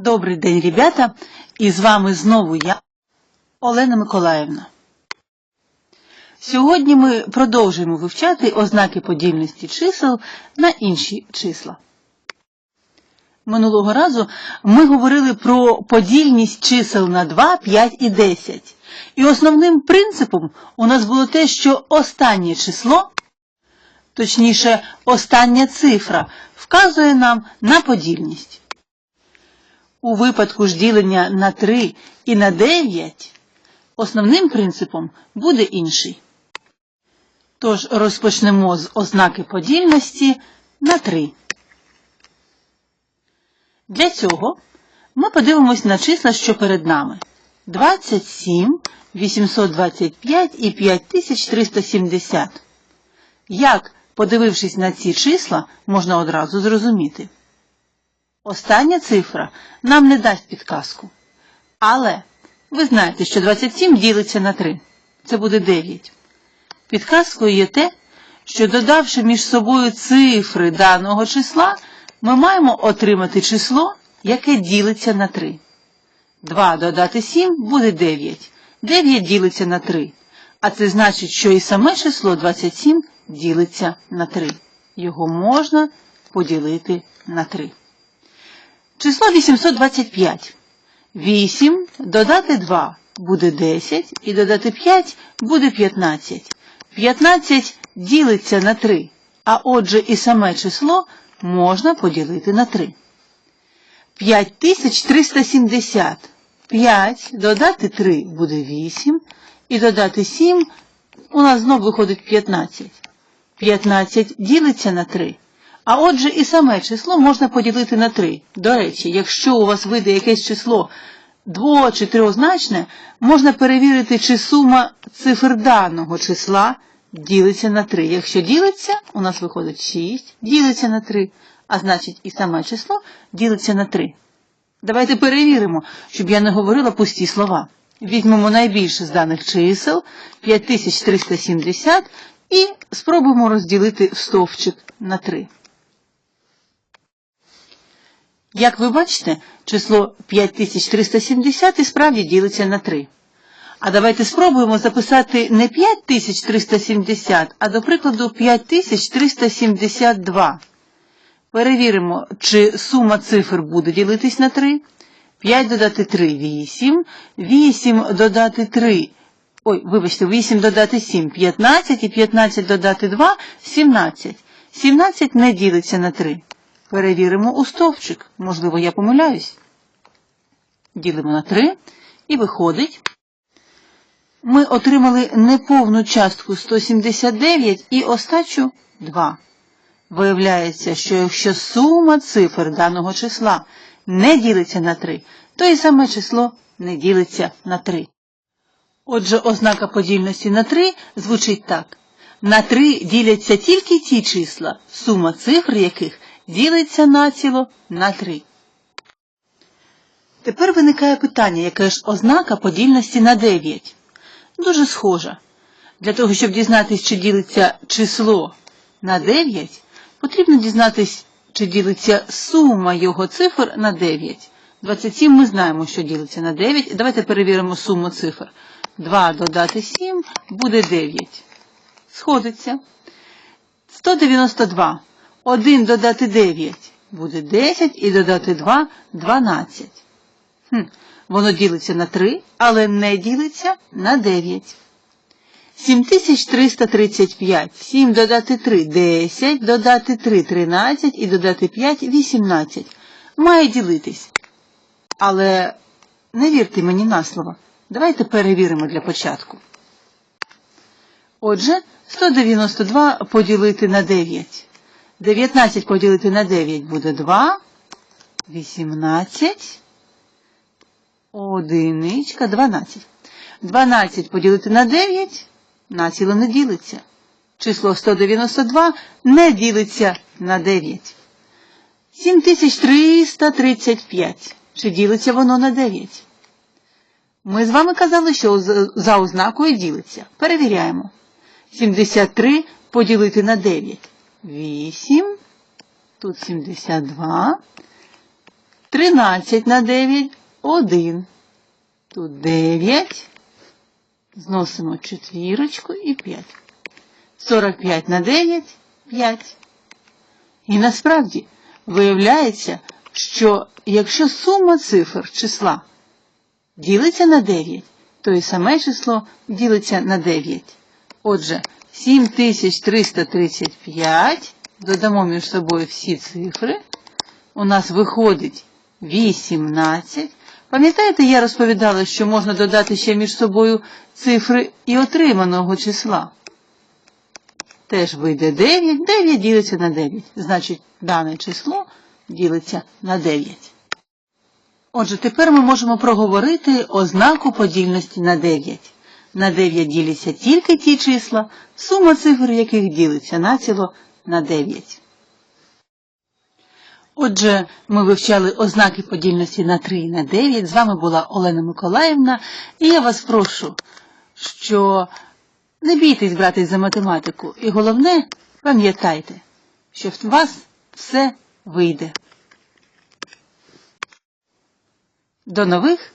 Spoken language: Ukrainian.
Добрий день, ребята! І з вами знову я, Олена Миколаївна. Сьогодні ми продовжуємо вивчати ознаки подільності чисел на інші числа. Минулого разу ми говорили про подільність чисел на 2, 5 і 10. І основним принципом у нас було те, що останнє число, точніше, остання цифра, вказує нам на подільність. У випадку ж ділення на 3 і на 9 основним принципом буде інший. Тож розпочнемо з ознаки подільності на 3. Для цього ми подивимось на числа, що перед нами. 27, 825 і 5370. Як, подивившись на ці числа, можна одразу зрозуміти? Остання цифра нам не дасть підказку. Але ви знаєте, що 27 ділиться на 3. Це буде 9. Підказкою є те, що додавши між собою цифри даного числа, ми маємо отримати число, яке ділиться на 3. 2 додати 7 буде 9. 9 ділиться на 3. А це значить, що і саме число 27 ділиться на 3. Його можна поділити на 3. Число 825. 8 додати 2 буде 10 і додати 5 буде 15. 15 ділиться на 3, а отже і саме число можна поділити на 3. 5370. 5 додати 3 буде 8 і додати 7 у нас знов виходить 15. 15 ділиться на 3. А отже, і саме число можна поділити на 3. До речі, якщо у вас вийде якесь число дво- чи трьохзначне, можна перевірити, чи сума цифр даного числа ділиться на 3. Якщо ділиться, у нас виходить 6, ділиться на 3, а значить і саме число ділиться на 3. Давайте перевіримо, щоб я не говорила пусті слова. Візьмемо найбільше з даних чисел 5370 і спробуємо розділити стовпчик на 3. Як ви бачите, число 5370 і справді ділиться на 3. А давайте спробуємо записати не 5370, а до прикладу 5372. Перевіримо, чи сума цифр буде ділитись на 3. 5 додати 3 – 8. 8 додати 3. Ой, вибачте, 8 додати 7 – 15. І 15 додати 2 – 17. 17 не ділиться на 3. Перевіримо у стовпчик. Можливо, я помиляюсь. Ділимо на 3. І виходить. Ми отримали неповну частку 179 і остачу 2. Виявляється, що якщо сума цифр даного числа не ділиться на 3, то і саме число не ділиться на 3. Отже, ознака подільності на 3 звучить так. На 3 діляться тільки ті числа, сума цифр яких ділиться націло на 3. Тепер виникає питання, яка ж ознака подільності на 9. Дуже схожа. Для того, щоб дізнатися, чи ділиться число на 9, потрібно дізнатися, чи ділиться сума його цифр на 9. 27 ми знаємо, що ділиться на 9. Давайте перевіримо суму цифр. 2 додати 7 буде 9. Сходиться. 192. 1 додати 9 буде 10 і додати 2 – 12. Хм. Воно ділиться на 3, але не ділиться на 9. 7335. 7 додати 3 – 10, додати 3 – 13 і додати 5 – 18. Має ділитись. Але не вірте мені на слово. Давайте перевіримо для початку. Отже, 192 поділити на 9. 19 поділити на 9 буде 2. 18. Одиничка, 12. 12 поділити на 9 націло не ділиться. Число 192 не ділиться на 9. 7335. Чи ділиться воно на 9? Ми з вами казали, що за ознакою ділиться. Перевіряємо. 73 поділити на 9. 8. Тут 72. 13 на 9 1. Тут 9. Зносимо четвірочку і 5. 45 на 9 5. І насправді виявляється, що якщо сума цифр числа ділиться на 9, то і саме число ділиться на 9. Отже, 7335, додамо між собою всі цифри, у нас виходить 18. Пам'ятаєте, я розповідала, що можна додати ще між собою цифри і отриманого числа. Теж вийде 9, 9 ділиться на 9. Значить, дане число ділиться на 9. Отже, тепер ми можемо проговорити ознаку подільності на 9. На 9 діляться тільки ті числа, сума цифр яких ділиться націло на 9. Отже, ми вивчали ознаки подільності на 3 і на 9. З вами була Олена Миколаївна, і я вас прошу, що не бійтесь братись за математику, і головне, пам'ятайте, що в вас все вийде. До нових